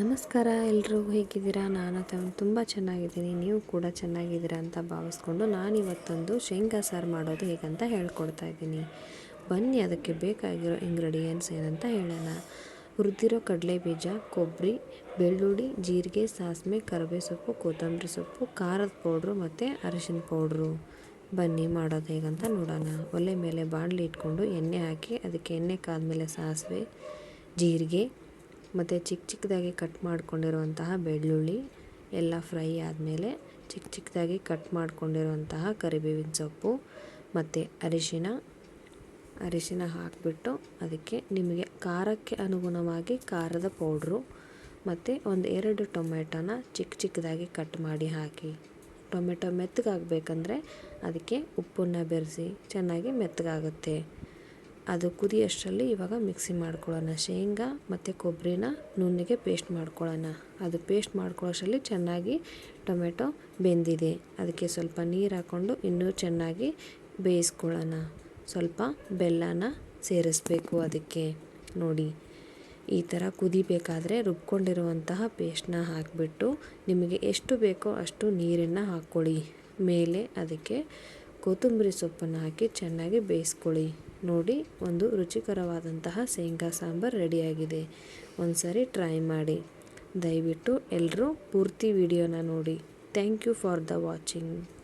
ನಮಸ್ಕಾರ ಎಲ್ಲರೂ ಹೇಗಿದ್ದೀರಾ? ನಾನು ತುಂಬ ಚೆನ್ನಾಗಿದ್ದೀನಿ. ನೀವು ಕೂಡ ಚೆನ್ನಾಗಿದ್ದೀರಾ ಅಂತ ಭಾವಿಸ್ಕೊಂಡು ನಾನಿವತ್ತೊಂದು ಶೇಂಗಾ ಸಾರು ಮಾಡೋದು ಹೇಗಂತ ಹೇಳ್ಕೊಡ್ತಾ ಇದ್ದೀನಿ. ಬನ್ನಿ, ಅದಕ್ಕೆ ಬೇಕಾಗಿರೋ ಇಂಗ್ರೀಡಿಯೆಂಟ್ಸ್ ಏನಂತ ಹೇಳೋಣ. ಹುರಿದಿರೋ ಕಡಲೆ ಬೀಜ ಕೊಬ್ಬರಿ ಬೆಳ್ಳುಳ್ಳಿ, ಜೀರಿಗೆ, ಸಾಸಿವೆ ಕರಿಬೇವು ಸೊಪ್ಪು ಕೊತ್ತಂಬರಿ ಸೊಪ್ಪು, ಖಾರದ ಪೌಡ್ರು ಮತ್ತು ಅರಿಶಿನ ಪೌಡ್ರು. ಬನ್ನಿ, ಮಾಡೋದು ಹೇಗಂತ ನೋಡೋಣ. ಒಲೆ ಮೇಲೆ ಬಾಣಲಿ ಇಟ್ಕೊಂಡು ಎಣ್ಣೆ ಹಾಕಿ, ಅದಕ್ಕೆ ಎಣ್ಣೆ ಕಾದ ಮೇಲೆ ಸಾಸಿವೆ, ಜೀರಿಗೆ ಮತ್ತು ಚಿಕ್ಕ ಚಿಕ್ಕದಾಗಿ ಕಟ್ ಮಾಡ್ಕೊಂಡಿರುವಂತಹ ಬೆಳ್ಳುಳ್ಳಿ, ಎಲ್ಲ ಫ್ರೈ ಆದಮೇಲೆ ಚಿಕ್ಕ ಚಿಕ್ಕದಾಗಿ ಕಟ್ ಮಾಡಿಕೊಂಡಿರುವಂತಹ ಕರಿಬೇವಿನ ಸೊಪ್ಪು ಮತ್ತು ಅರಿಶಿನ. ಅರಿಶಿನ ಹಾಕಿಬಿಟ್ಟು ಅದಕ್ಕೆ ನಿಮಗೆ ಖಾರಕ್ಕೆ ಅನುಗುಣವಾಗಿ ಖಾರದ ಪೌಡ್ರು ಮತ್ತು ಒಂದು ಎರಡು ಟೊಮೆಟೊನ ಚಿಕ್ಕ ಚಿಕ್ಕದಾಗಿ ಕಟ್ ಮಾಡಿ ಹಾಕಿ. ಟೊಮೆಟೊ ಮೆತ್ತಗಾಗಬೇಕಂದ್ರೆ ಅದಕ್ಕೆ ಉಪ್ಪನ್ನು ಬೆರೆಸಿ ಚೆನ್ನಾಗಿ ಮೆತ್ತಗಾಗುತ್ತೆ. ಅದು ಕುದಿಯಷ್ಟರಲ್ಲಿ ಇವಾಗ ಮಿಕ್ಸಿ ಮಾಡ್ಕೊಳ್ಳೋಣ. ಶೇಂಗಾ ಮತ್ತು ಕೊಬ್ಬರಿನ ನುಣ್ಣಿಗೆ ಪೇಸ್ಟ್ ಮಾಡ್ಕೊಳ್ಳೋಣ. ಅದು ಪೇಸ್ಟ್ ಮಾಡ್ಕೊಳ್ಳೋಷ್ಟರಲ್ಲಿ ಚೆನ್ನಾಗಿ ಟೊಮೆಟೊ ಬೆಂದಿದೆ. ಅದಕ್ಕೆ ಸ್ವಲ್ಪ ನೀರು ಹಾಕ್ಕೊಂಡು ಇನ್ನೂ ಚೆನ್ನಾಗಿ ಬೇಯಿಸ್ಕೊಳ್ಳೋಣ. ಸ್ವಲ್ಪ ಬೆಲ್ಲನ ಸೇರಿಸ್ಬೇಕು ಅದಕ್ಕೆ. ನೋಡಿ, ಈ ಥರ ಕುದಿಬೇಕಾದ್ರೆ ರುಬ್ಕೊಂಡಿರುವಂತಹ ಪೇಸ್ಟ್ನ ಹಾಕಿಬಿಟ್ಟು ನಿಮಗೆ ಎಷ್ಟು ಬೇಕೋ ಅಷ್ಟು ನೀರನ್ನು ಹಾಕ್ಕೊಳ್ಳಿ. ಮೇಲೆ ಅದಕ್ಕೆ ಕೊತ್ತಂಬರಿ ಸೊಪ್ಪನ್ನು ಹಾಕಿ ಚೆನ್ನಾಗಿ ಬೇಯಿಸ್ಕೊಳ್ಳಿ. ನೋಡಿ, ಒಂದು ರುಚಿಕರವಾದಂತಹ ಶೇಂಗಾ ಸಾಂಬಾರು ರೆಡಿಯಾಗಿದೆ. ಒಂದು ಸಾರಿ ಟ್ರೈ ಮಾಡಿ. ದಯವಿಟ್ಟು ಎಲ್ಲರೂ ಪೂರ್ತಿ ವಿಡಿಯೋನ ನೋಡಿ. Thank you for the watching.